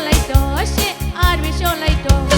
sola y toshe, arbe sola y toshe.